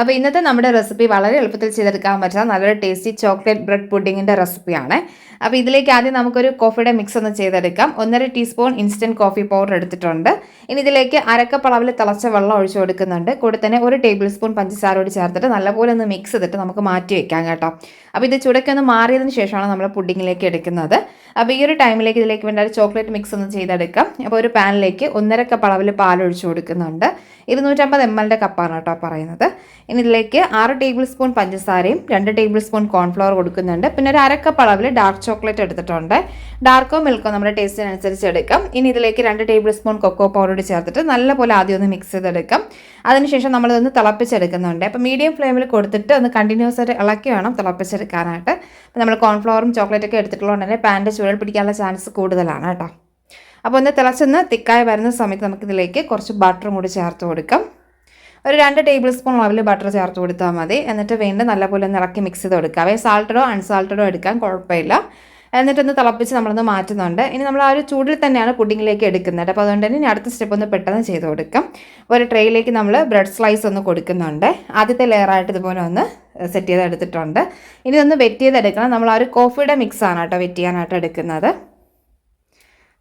അപ്പോൾ ഇന്നത്തെ നമ്മുടെ റെസിപ്പി വളരെ എളുപ്പത്തിൽ ചെയ്തെടുക്കാൻ പറ്റുന്ന നല്ലൊരു ടേസ്റ്റി ചോക്ലേറ്റ് ബ്രെഡ് പുഡിങ്ങിന്റെ റെസിപ്പിയാണ് അപ്പോൾ ഇതിലേക്ക് ആദ്യം നമുക്കൊരു കോഫിയുടെ മിക്സ് ഒന്ന് ചെയ്തെടുക്കാം. ഒന്നര ടീസ്പൂൺ ഇൻസ്റ്റന്റ് കോഫി പൗഡർ എടുത്തിട്ടുണ്ട്. ഇനി ഇതിലേക്ക് അരക്കപ്പ് അളവിൽ തിളച്ച വെള്ളം ഒഴിച്ചു കൊടുക്കുന്നുണ്ട്. കൂടെ തന്നെ ഒരു ടേബിൾ സ്പൂൺ പഞ്ചസാരോട് ചേർത്തിട്ട് നല്ലപോലെ ഒന്ന് മിക്സ് ചെയ്തിട്ട് നമുക്ക് മാറ്റി വെക്കാം കേട്ടോ. അപ്പോൾ ഇത് ചുടക്കൊന്ന് മാറിയതിന് ശേഷമാണ് നമ്മൾ പുഡിങ്ങിലേക്ക് എടുക്കുന്നത്. അപ്പോൾ ഈ ഒരു ടൈമിലേക്ക് ഇതിലേക്ക് വേണ്ട ഒരു ചോക്ലേറ്റ് മിക്സ് ഒന്ന് ചെയ്തെടുക്കാം. അപ്പോൾ ഒരു പാനിലേക്ക് ഒന്നര കപ്പ് അളവിൽ പാൽ ഒഴിച്ചു കൊടുക്കുന്നുണ്ട്. ഇരുന്നൂറ്റമ്പത് എം എല്ലിന്റെ കപ്പാണ് കേട്ടോ പറയുന്നത്. ഇനി ഇതിലേക്ക് ആറ് ടേബിൾ സ്പൂൺ പഞ്ചസാരയും രണ്ട് ടേബിൾ സ്പൂൺ കോൺഫ്ലവർ കൊടുക്കുന്നുണ്ട്. പിന്നെ ഒരു അരക്കപ്പ് അളവിൽ ഡാർക്ക് ചോക്ലേറ്റ് എടുത്തിട്ടുണ്ട്. ഡാർക്കോ മിൽക്കോ നമ്മുടെ ടേസ്റ്റിനനുസരിച്ച് എടുക്കാം. ഇനി ഇതിലേക്ക് രണ്ട് ടേബിൾ സ്പൂൺ കൊക്കോ പൗഡർ ചേർത്തിട്ട് നല്ലപോലെ ആദ്യം ഒന്ന് മിക്സ് ചെയ്തെടുക്കാം. അതിനുശേഷം നമ്മളിതൊന്ന് തിളപ്പിച്ചെടുക്കുന്നുണ്ട്. അപ്പോൾ മീഡിയം ഫ്ലെയിമിൽ കൊടുത്തിട്ട് ഒന്ന് കണ്ടിന്യൂസ് ആയിട്ട് ഇളക്കി വേണം തിളപ്പിച്ചെടുക്കാനായിട്ട്. അപ്പോൾ നമ്മൾ കോൺഫ്ലവറും ചോക്ലേറ്റൊക്കെ എടുത്തിട്ടുള്ളതുകൊണ്ട് തന്നെ പാന്റെ ചുഴൽ പിടിക്കാനുള്ള ചാൻസ് കൂടുതലാണ് കേട്ടോ. അപ്പോൾ ഒന്ന് തിളച്ചൊന്ന് തിക്കായി വരുന്ന സമയത്ത് നമുക്കിതിലേക്ക് കുറച്ച് ബട്ടറും കൂടി ചേർത്ത് കൊടുക്കാം. ഒരു രണ്ട് ടേബിൾ സ്പൂൺ അളവിൽ ബട്ടർ ചേർത്ത് കൊടുത്താൽ മതി. എന്നിട്ട് വീണ്ടും നല്ലപോലെ ഒന്ന് ഇളക്കി മിക്സ് ചെയ്ത് കൊടുക്കാം. സാൾട്ടഡോ അൺസാൾട്ടഡോ എടുക്കാം കുഴപ്പമില്ല. എന്നിട്ടൊന്ന് തിളപ്പിച്ച് നമ്മളൊന്ന് മാറ്റുന്നുണ്ട്. ഇനി നമ്മൾ ആ ഒരു ചൂടിൽ തന്നെയാണ് പുഡിങ്ങിലേക്ക് എടുക്കുന്നത്. അപ്പോൾ അതുകൊണ്ട് തന്നെ ഇനി അടുത്ത സ്റ്റെപ്പ് ഒന്ന് പെട്ടെന്ന് ചെയ്ത് കൊടുക്കാം. ഒരു ട്രേയിലേക്ക് നമ്മൾ ബ്രെഡ് സ്ലൈസ് ഒന്ന് കൊടുക്കുന്നുണ്ട്. ആദ്യത്തെ ലെയറായിട്ട് ഇതുപോലെ ഒന്ന് സെറ്റ് ചെയ്ത് എടുത്തിട്ടുണ്ട്. ഇനി ഒന്ന് വെറ്റ് ചെയ്തെടുക്കണം നമ്മൾ ആ ഒരു കോഫിയുടെ മിക്സാണ് കേട്ടോ വെറ്റ് ചെയ്യാനായിട്ട് എടുക്കുന്നത്.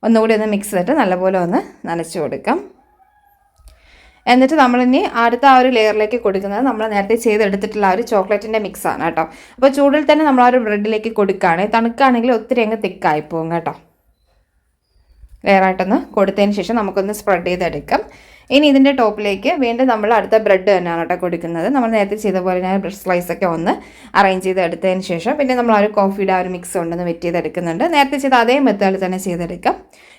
ഒന്നുകൂടി ഒന്ന് മിക്സ് ചെയ്തിട്ട് നല്ലപോലെ ഒന്ന് നനച്ച് കൊടുക്കാം. എന്നിട്ട് നമ്മളിനി അടുത്ത ആ ഒരു ലെയറിലേക്ക് കൊടുക്കുന്നത് നമ്മൾ നേരത്തെ ചെയ്തെടുത്തിട്ടുള്ള ആ ഒരു ചോക്ലേറ്റിന്റെ മിക്സാണ് കേട്ടോ. അപ്പോൾ ചൂടിൽ തന്നെ നമ്മൾ ആ ഒരു ബ്രെഡിലേക്ക് കൊടുക്കുകയാണ്. തണുക്കുകയാണെങ്കിൽ ഒത്തിരി അങ്ങ് തിക്കായി പോകും കേട്ടോ. ലെയറായിട്ടൊന്ന് കൊടുത്തതിന് ശേഷം നമുക്കൊന്ന് സ്പ്രെഡ് ചെയ്തെടുക്കാം. ഇനി ഇതിന്റെ ടോപ്പിലേക്ക് വീണ്ടും നമ്മൾ അടുത്ത ബ്രെഡ് തന്നെയാണ് കേട്ടോ കൊടുക്കുന്നത്. നമ്മൾ നേരത്തെ ചെയ്ത പോലെ ഞാൻ ബ്രെഡ് സ്ലൈസൊക്കെ ഒന്ന് അറേഞ്ച് ചെയ്ത് എടുത്തതിന് ശേഷം പിന്നെ നമ്മൾ ആ ഒരു കോഫിയുടെ ആ ഒരു മിക്സ് ഉണ്ടെന്ന് വെറ്റ് ചെയ്തെടുക്കുന്നുണ്ട്. നേരത്തെ ചെയ്ത അതേ മെത്തേഡിൽ തന്നെ ചെയ്തെടുക്കാം.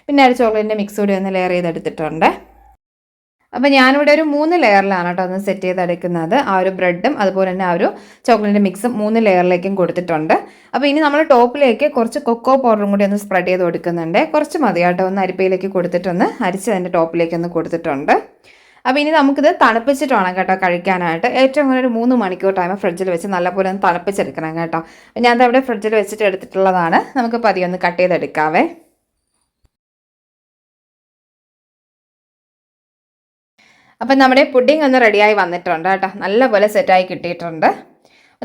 പിന്നെ ആ ഒരു ചോക്ലേറ്റിന്റെ മിക്സ് കൂടി ഒന്ന് ലെയർ ചെയ്തെടുത്തിട്ടുണ്ട്. അപ്പോൾ ഞാനിവിടെ ഒരു മൂന്ന് ലെയറിലാണ് കേട്ടോ ഒന്ന് സെറ്റ് ചെയ്തെടുക്കുന്നത് ആ ഒരു ബ്രെഡും അതുപോലെ തന്നെ ആ ഒരു ചോക്ലേറ്റ് മിക്സും മൂന്ന് ലെയറിലേക്കും കൊടുത്തിട്ടുണ്ട്. അപ്പോൾ ഇനി നമ്മൾ ടോപ്പിലേക്ക് കുറച്ച് കൊക്കോ പൗഡറും കൂടി ഒന്ന് സ്പ്രെഡ് ചെയ്ത് കൊടുക്കുന്നുണ്ട്. കുറച്ച് മതി കേട്ടോ. ഒന്ന് അരിപ്പയിലേക്ക് കൊടുത്തിട്ടൊന്ന് അരിച്ച് അതിന്റെ ടോപ്പിലേക്ക് ഒന്ന് കൊടുത്തിട്ടുണ്ട്. അപ്പോൾ ഇനി നമുക്കിത് തണുപ്പിച്ചിട്ട് വേണം കേട്ടോ കഴിക്കാനായിട്ട്. ഏറ്റവും കൂടുതൽ ഒരു മൂന്ന് മണിക്കൂർ ടൈം ഫ്രിഡ്ജിൽ വെച്ച് നല്ലപോലെ ഒന്ന് തണുപ്പിച്ചെടുക്കണം കേട്ടോ. ഞാൻ അവിടെ ഫ്രിഡ്ജിൽ വെച്ചിട്ട് എടുത്തിട്ടുള്ളതാണ്. നമുക്ക് പതിയൊന്ന് കട്ട് ചെയ്തെടുക്കാവേ. അപ്പം നമ്മുടെ പുഡിംഗ് ഒന്ന് റെഡിയായി വന്നിട്ടുണ്ട് കേട്ടോ. നല്ലപോലെ സെറ്റായി കിട്ടിയിട്ടുണ്ട്.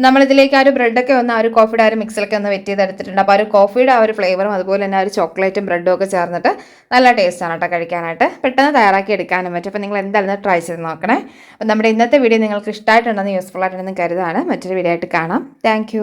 നമ്മളിതിലേക്ക് ആ ഒരു ബ്രെഡൊക്കെ ഒന്ന് ആ ഒരു കോഫിയുടെ ആ ഒരു മിക്സിലൊക്കെ ഒന്ന് വെറ്റ് ചെയ്തെടുത്തിട്ടുണ്ട്. അപ്പോൾ ആ ഒരു കോഫിയുടെ ആ ഒരു ഫ്ലേവറും അതുപോലെ തന്നെ ആ ഒരു ചോക്ലേറ്റും ബ്രെഡും ഒക്കെ ചേർന്നിട്ട് നല്ല ടേസ്റ്റാണ് കേട്ടോ കഴിക്കാനായിട്ട്. പെട്ടെന്ന് തയ്യാറാക്കി എടുക്കാനും പറ്റും. അപ്പോൾ നിങ്ങൾ എന്തായാലും ട്രൈ ചെയ്ത് നോക്കണേ. അപ്പോൾ നമ്മുടെ ഇന്നത്തെ വീഡിയോ നിങ്ങൾക്ക് ഇഷ്ടമായിട്ടുണ്ടെന്ന് യൂസ്ഫുൾ ആയിട്ടുണ്ടെന്ന് കരുതാണ് മറ്റൊരു വീഡിയോ ആയിട്ട് കാണാം. താങ്ക്